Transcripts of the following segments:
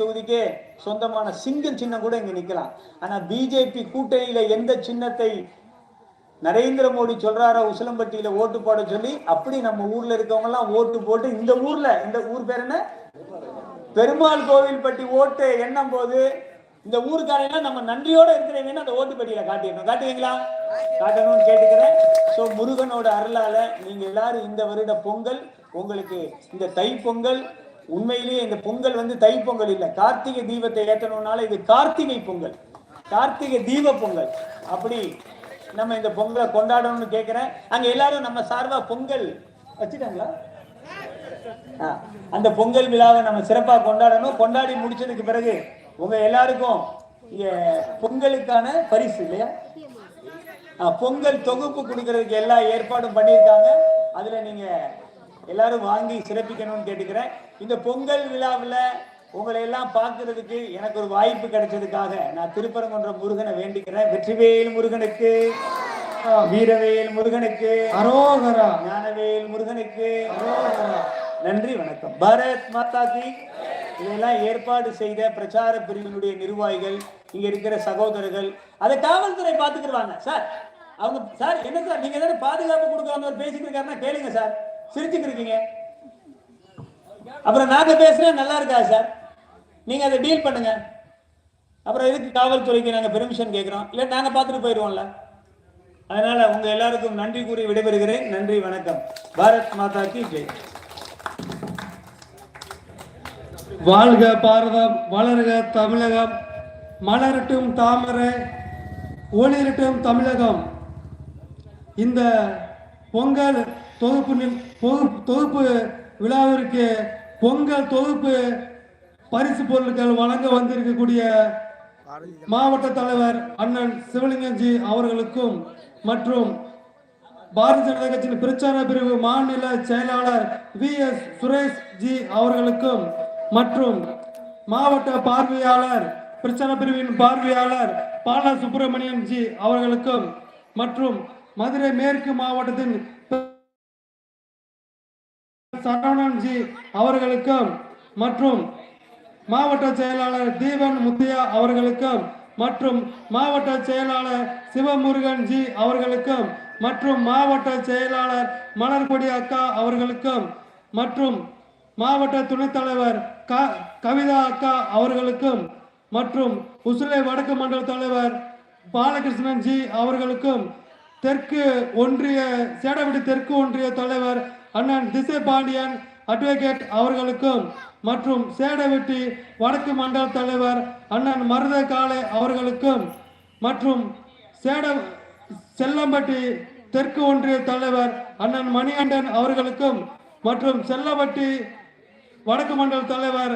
தொகுதிக்கே சொந்தமான சிங்கம் சின்னம் கூட இங்க நிக்கலாம். ஆனா பிஜேபி கூட்டணியில எந்த சின்னத்தை நரேந்திர மோடி சொல்றாரா உசிலம்பட்டியில ஓட்டு போட சொல்லி அப்படி நம்ம ஊர்ல இருக்கவங்க எல்லாம் ஓட்டு போட்டு இந்த ஊர்ல இந்த ஊர் பேர் என்ன? பெருமாள் கோவில்பட்டி ஓட்டு எண்ணும் போது இந்த ஊருக்காரங்க நம்ம நன்றியோட இருக்கிறவங்க அந்த ஓட்டு பெட்டியில காட்டிடணும். காட்டுவீங்களா? காட்டணும்னு கேட்டுக்கிறேன். சோ முருகனோட அருளால நீங்க எல்லாரும் இந்த வருட பொங்கல் உங்களுக்கு இந்த தை பொங்கல் உண்மையிலேயே இந்த பொங்கல் வந்து தை பொங்கல் இல்லை. கார்த்திகை தீபத்தை ஏற்றணும்னால இது கார்த்திகை பொங்கல். கார்த்திகை தீப பொங்கல். அப்படி நம்ம இந்த பொங்கலை கொண்டாடணும்னு கேட்கிறேன் அங்க எல்லாரும் நம்ம சார்பா பொங்கல் வச்சுட்டாங்களா? அந்த பொங்கல் விழாவை நம்ம சிறப்பா கொண்டாடணும். கொண்டாடி முடிச்சதுக்கு பிறகு உங்க எல்லாருக்கும் பொங்கலுக்கான பரிசு இல்லையா? பொங்கல் தொகுப்பு கொடுக்கறதுக்கு எல்லா ஏற்பாடும் பண்ணியிருக்காங்க. அதுல நீங்க எல்லாரும் வாங்கி சிறப்பிக்கணும்னு கேட்டுக்கிறேன். இந்த பொங்கல் விழாவில் உங்களை எல்லாம் பார்க்கிறதுக்கு எனக்கு ஒரு வாய்ப்பு கிடைச்சதுக்காக நான் திருப்பரங்குன்ற முருகனை வேண்டிக்கிறேன். வெற்றிவேல் முருகனுக்கு வீரவேல் முருகனுக்கு அரோகரா. ஞானவேல் முருகனுக்கு நன்றி வணக்கம். பாரத் மாதா கி. இதெல்லாம் ஏற்பாடு செய்த பிரச்சார பிரிவினுடைய நிர்வாகிகள் இங்க இருக்கிற சகோதரர்கள் அதை காவல்துறை பாத்துக்கிடுவாங்க சார் அவங்க சார் என்ன சார் நீங்க தானே பாதுகாப்பு கொடுக்காம பேசிட்டு இருக்காருன்னா கேளுங்க சார். சிரிச்சுட்டு இருக்கீங்க அப்புறம் நாங்க பேசுறேன் நல்லா இருக்கா சார்? நீங்க அதை டீல் பண்ணுங்க. அப்புறம் எதுக்கு காவல்துறைக்கு நாங்க பெர்மிஷன் கேட்கிறோம் இல்ல நாங்க பார்த்துட்டு போயிடுவோம்ல அதனால உங்க எல்லாருக்கும் நன்றி கூறி விடைபெறுகிறேன். நன்றி வணக்கம். பாரத் மாதா கி ஜெய். வாழ்க பாரதம் வளர்க தமிழகம். மலரட்டும் தாமரை ஒளிரட்டும் தமிழகம். இந்த பொங்கல் தொகுப்பு தொகுப்பு விழாவிற்கு பொங்கல் தொகுப்பு பரிசு பொருட்கள் வழங்க வந்திருக்கக்கூடிய மாவட்ட தலைவர் அண்ணன் சிவலிங்கஞ்சி அவர்களுக்கும் மற்றும் பாரதிய ஜனதா கட்சியின் பிரச்சார பிரிவு மாநில செயலாளர் வி. எஸ். சுரேஷ் ஜி அவர்களுக்கும் மற்றும் மாவட்ட பார்வையாளர் பிரச்சார பிரிவின் பார்வையாளர் பாலா சுப்பிரமணியன் ஜி அவர்களுக்கும் மற்றும் மதுரை மேற்கு மாவட்டத்தின் சரவணன்ஜி அவர்களுக்கும் மற்றும் மாவட்ட செயலாளர் தீபன் முத்தியா அவர்களுக்கும் மற்றும் மாவட்ட செயலாளர் சிவமுருகன் ஜி அவர்களுக்கும் மற்றும் மாவட்ட செயலாளர் மலர்கொடி அக்கா அவர்களுக்கும் மற்றும் மாவட்ட துணைத் தலைவர் க கவிதா அக்கா அவர்களுக்கும் மற்றும் உசுலை வடக்கு மண்டல தலைவர் பாலகிருஷ்ணன் ஜி அவர்களுக்கும் தெற்கு ஒன்றிய சேடவிடி தெற்கு ஒன்றிய தலைவர் அண்ணன் திசை பாண்டியன் அட்வொகேட் அவர்களுக்கும் மற்றும் சேடவெட்டி வடக்கு மண்டல தலைவர் அண்ணன் மருத காளை அவர்களுக்கும் மற்றும் சேட செல்லம்பட்டி தெற்கு ஒன்றிய தலைவர் அண்ணன் மணிகண்டன் அவர்களுக்கும் மற்றும் செல்லம்பட்டி வடக்கு மண்டல தலைவர்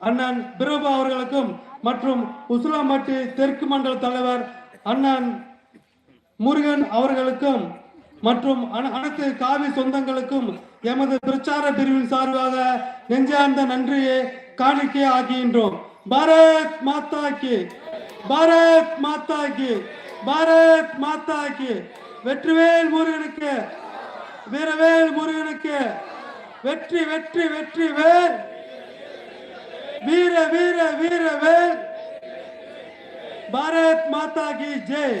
அண்ணன் பிரபா அவர்களுக்கும் மற்றும் உசுலாம்பட்டி தெற்கு மண்டல தலைவர் அண்ணன் முருகன் அவர்களுக்கும் மற்றும் அனைத்து காவி சொந்தங்களுக்கும் எமது பிரச்சார பிரிவின் சார்பாக நெஞ்சார்ந்த நன்றியை காணிக்கை ஆகின்றோம் பாரத் மாதா கி பாரத் மாதா கி பாரத் மாதா கி வெற்றிவேல் முருகனுக்கு வீரவேல் முருகனுக்கு வெற்றி வெற்றி வெற்றி வேல் வீர வீர வீர வேல் பாரத் மாதா கி ஜெய்.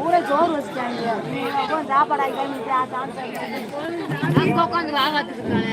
ஊரே சோறு வச்சுட்டாங்க. சாப்பாடு அங்கே உட்காந்து வாங்காத்துருக்கானே